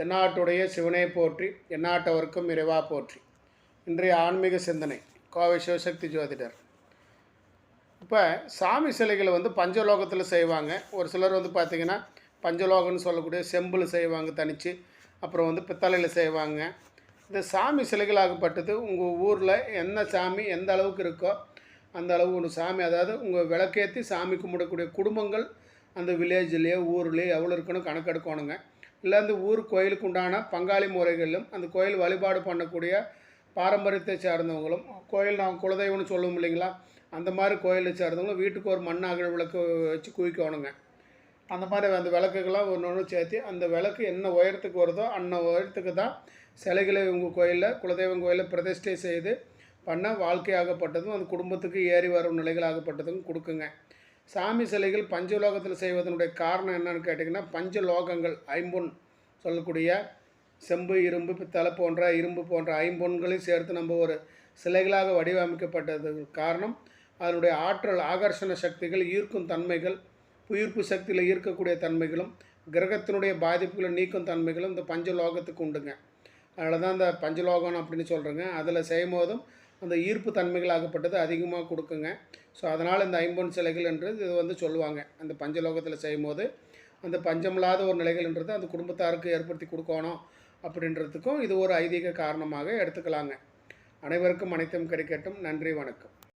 தென்னாட்டுடைய சிவனை போற்றி எந்நாட்டவர்க்கும் இறைவா போற்றி. இன்றைய ஆன்மீக சிந்தனை கோவை சிவசக்தி ஜோதிடர். இப்போ சாமி சிலைகளை வந்து பஞ்சலோகத்தில் செய்வாங்க. ஒரு சிலர் வந்து பார்த்திங்கன்னா பஞ்சலோகம்னு சொல்லக்கூடிய செம்பில் செய்வாங்க தனித்து அப்புறம் வந்து பித்தளையில் செய்வாங்க. இந்த சாமி சிலைகளாகப்பட்டது உங்கள் ஊரில் என்ன சாமி எந்த அளவுக்கு இருக்கோ அந்த அளவு ஒரு சாமி. அதாவது உங்கள் விளக்கேற்றி சாமி கும்பிடக்கூடிய குடும்பங்கள் அந்த வில்லேஜ்லேயோ ஊர்லேயோ எவ்வளோ இருக்குன்னு கணக்கெடுக்கணுங்க. இல்லை அந்த ஊர் கோயிலுக்கு உண்டான பங்காளி முறைகளிலும் அந்த கோயில் வழிபாடு பண்ணக்கூடிய பாரம்பரியத்தை சார்ந்தவங்களும் கோயில் நான் குலதெய்வம்னு சொல்லுவோம் இல்லைங்களா? அந்த மாதிரி கோயிலை சார்ந்தவங்களும் வீட்டுக்கு ஒரு மண்ணாகல் விளக்கு வச்சு குவிக்கணுங்க. அந்த மாதிரி அந்த விளக்குகள்லாம் ஒன்று ஒன்று சேர்த்து அந்த விளக்கு என்ன உயரத்துக்கு வருதோ அந்த உயரத்துக்கு தான் சிலைகளை உங்கள் கோயிலில் குலதெய்வம் கோயிலில் பிரதிஷ்டை செய்து பண்ண வாழ்க்கையாகப்பட்டதும் அந்த குடும்பத்துக்கு ஏறி வரும் நிலைகளாகப்பட்டதும் கொடுக்குங்க. சாமி சிலைகள் பஞ்சலோகத்தில் செய்வதனுடைய காரணம் என்னன்னு கேட்டிங்கன்னா பஞ்சலோகங்கள் ஐம்பொன் சொல்லக்கூடிய செம்பு இரும்பு பித்தளை போன்ற இரும்பு போன்ற ஐம்பொன்களையும் சேர்த்து நம்ம ஒரு சிலைகளாக வடிவமைக்கப்பட்டதுக்கு காரணம். அதனுடைய ஆற்றல் ஆகர்ஷண சக்திகள் ஈர்க்கும் தன்மைகள் உயிர்ப்பு சக்தியில் ஈர்க்கக்கூடிய தன்மைகளும் கிரகத்தினுடைய பாதிப்புகளை நீக்கும் தன்மைகளும் இந்த பஞ்சலோகத்துக்கு உண்டுங்க. அதனால் தான் இந்த பஞ்சலோகம் அப்படின்னு சொல்கிறேங்க அதில் செய்யும் போதும் அந்த ஈர்ப்பு தன்மைகளாகப்பட்டது அதிகமாக கொடுக்குங்க. ஸோ அதனால் இந்த ஐம்பொன் சிலைகள் என்று இது வந்து சொல்லுவாங்க. அந்த பஞ்சலோகத்தில் செய்யும் போது அந்த பஞ்சமில்லாத ஒரு நிலைகள்ன்றது அந்த குடும்பத்தாருக்கு ஏற்படுத்தி கொடுக்கணும் அப்படின்றதுக்கும் இது ஒரு ஐதீக காரணமாக எடுத்துக்கலாங்க. அனைவருக்கும் அனைத்தும் கிடைக்கட்டும். நன்றி வணக்கம்.